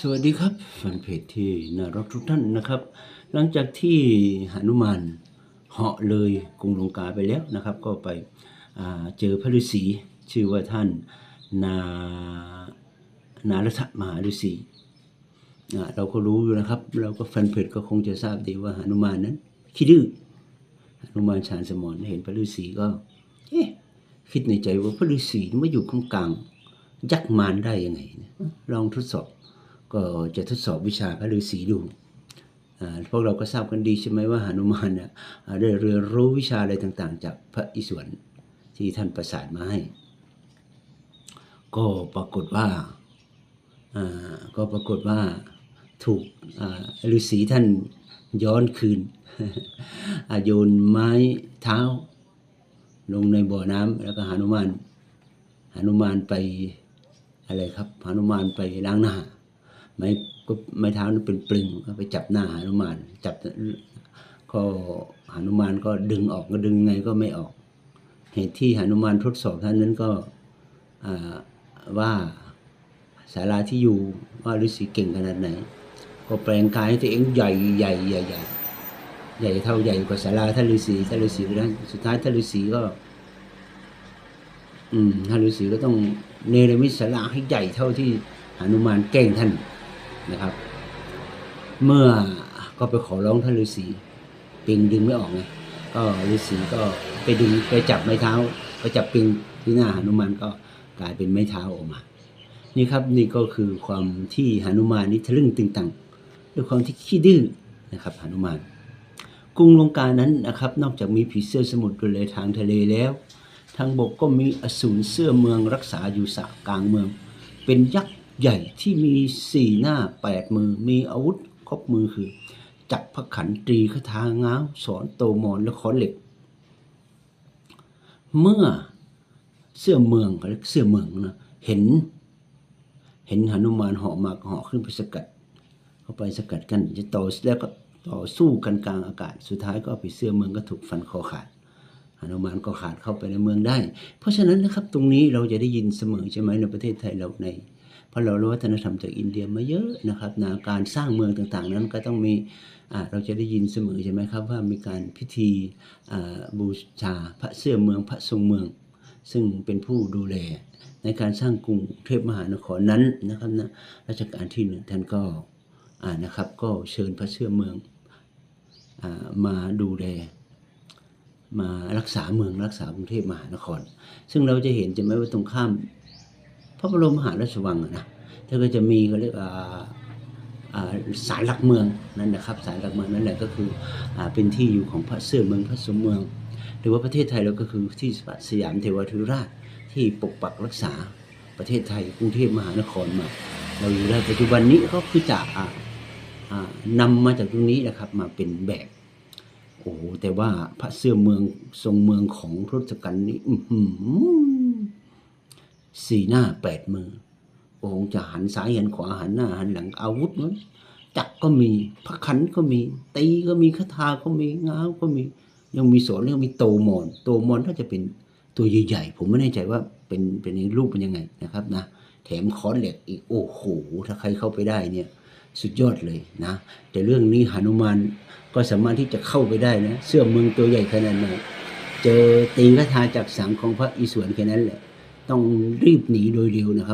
สวัสดีครับแฟนเพจที่น่ารักทุกท่านนะครับ หลังจากที่หนุมานเหาะเลยกรุงลงกาไปแล้วนะครับ ก็ไปเจอพระฤาษีชื่อว่าท่านนานารัตมหาฤาษีอ่าเราก็รู้อยู่นะครับ เราก็แฟนเพจก็คงจะทราบดีว่าหนุมานนั้นขี้ดื้อหนุมานชาญสมรเห็นพระฤาษีก็เอ๊ะคิดในใจว่าพระฤาษีมาอยู่ข้างกลางยักษ์มารได้ยังไงลองทดสอบ ก็จะทดสอบวิชาพระฤาษีดูพวกเราก็ทราบกันดีใช่ไหมว่าหนุมานเนี่ยได้เรียนรู้วิชาอะไรต่างๆ จากพระอิศวรที่ท่านประสานมาให้ ก็ปรากฏว่าก็ปรากฏว่าถูกฤาษีท่านย้อนคืนโยนไม้เท้า ลงในบ่อน้ำแล้วก็หนุมานหนุมานไปอะไรครับหนุมานไปล้างหน้า ไม้ก็ไม้เท้านั้นเป็นปลึงก็ไปจับหน้าหนุมาน จับก็หนุมานก็ดึงออกก็ดึงไงก็ไม่ออก เหตุที่หนุมานทดสอบท่านนั้นก็ว่าศาลาที่อยู่ว่าฤาษีเก่งขนาดไหน ก็แปลงกายให้ตัวเองใหญ่ใหญ่ใหญ่ใหญ่ใหญ่เท่าใหญ่กว่าศาลาท่านฤาษีท่านฤาษีก็ได้สุดท้ายท่านฤาษีก็ อืมท่านฤาษีก็ต้องเนรมิตศาลาให้ใหญ่เท่าที่หนุมานแกล้งท่าน นะครับ เมื่อก็ไปขอร้องท่านฤาษีปิงดึงไม่ออกไงก็ฤาษีก็ไปดึงไปจับไม้เท้าไปจับปิงที่หน้าหนุมานก็กลายเป็นไม้เท้าออกมา นี่ครับนี่ก็คือความที่หนุมานนี่ทะลึ่งตึงตังด้วยความที่ขี้ดื้อนะครับหนุมานกรุงลงกานั้นนะครับ นอกจากมีผีเสื้อสมุทรดูแลทางทะเลแล้ว ทางบกก็มีอสูรเสื้อเมืองรักษาอยู่สะกลางเมือง เป็นยักษ์ ใหญ่ที่มีสี่หน้าแปดมือมีอาวุธครบมือคือ จักพระขันตรีคาถาง้าวสอนโตมอนและขอนเหล็ก เมื่อเสื้อเมืองเขาเรียกเสื้อเมืองนะเห็น เห็นหนุมานเหาะมากเหาะขึ้นไปสกัด เข้าไปสกัดกันจะต่อแล้วก็ต่อสู้กันกลางอากาศ สุดท้ายก็ผีเสื้อเมืองก็ถูกฟันคอขาดหนุมานก็ขาดเข้าไปในเมืองได้ เพราะฉะนั้นนะครับตรงนี้เราจะได้ยินเสมอใช่ไหมในประเทศไทยเราใน เพราะเรารู้วัฒนธรรมจากอินเดียมาเยอะนะครับนะการสร้างเมืองต่างๆ นั้นก็ต้องมีเราจะได้ยินเสมอใช่ไหมครับว่ามีการพิธีบูชาพระเสื้อเมืองพระทรงเมือง ซึ่งเป็นผู้ดูแลในการสร้างกรุงเทพมหานครนั้นนะครับนะรัชกาลที่หนึ่งท่านก็นะครับก็เชิญพระเสื้อเมืองอามาดูแลมารักษาเมืองรักษากรุงเทพมหานคร ซึ่งเราจะเห็นจะไหมว่าตรงข้าม ระบรมมหาราชวังนะแล้วก็จะมีเขาเรียกอ่าสายหลักเมืองนั่นนะครับสายหลักเมืองนั่นแหละก็คืออเป็นที่อยู่ของพระเสื้อเมืองพระสมเมือง หรือว่าประเทศไทยเราก็คือที่สยามเทวทราชที่ปกปักรักษาประเทศไทยกรุงเทพมหานครมา เราอยู่ได้ปัจจุบันนี้ก็คือจากอ่าอ่านำมาจากตรงนี้นะครับมาเป็นแบบโอ้โหแต่ว่าพระเสื้อเมืองทรงเมืองของทศกัณฐ์นี่อื้อหือ สี่หน้าแปดมือองค์จะหันซ้ายหันขวาหันหน้าหันหลังอาวุธนั้นจักก็มีพระขันก็มี ตีก็มีคาถาก็มีง้าวก็มี ยังมีสอนยังมีโตมอน โตมอนถ้าจะเป็นตัวใหญ่ๆผมไม่แน่ใจว่าเป็นเป็นรูปเป็นยังไงนะครับนะแถมคอนเหล็กอีกโอ้โหถ้าใครเข้าไปได้เนี่ย สุดยอดเลยนะ แต่เรื่องนี้หนุมานก็สามารถที่จะเข้าไปได้นะ เสื้อเมืองตัวใหญ่ขนาดไหนเจอตีคาถาจากสังของพระอิศวรแค่นั้นแหละ ต้องรีบหนีโดยเร็วนะครับ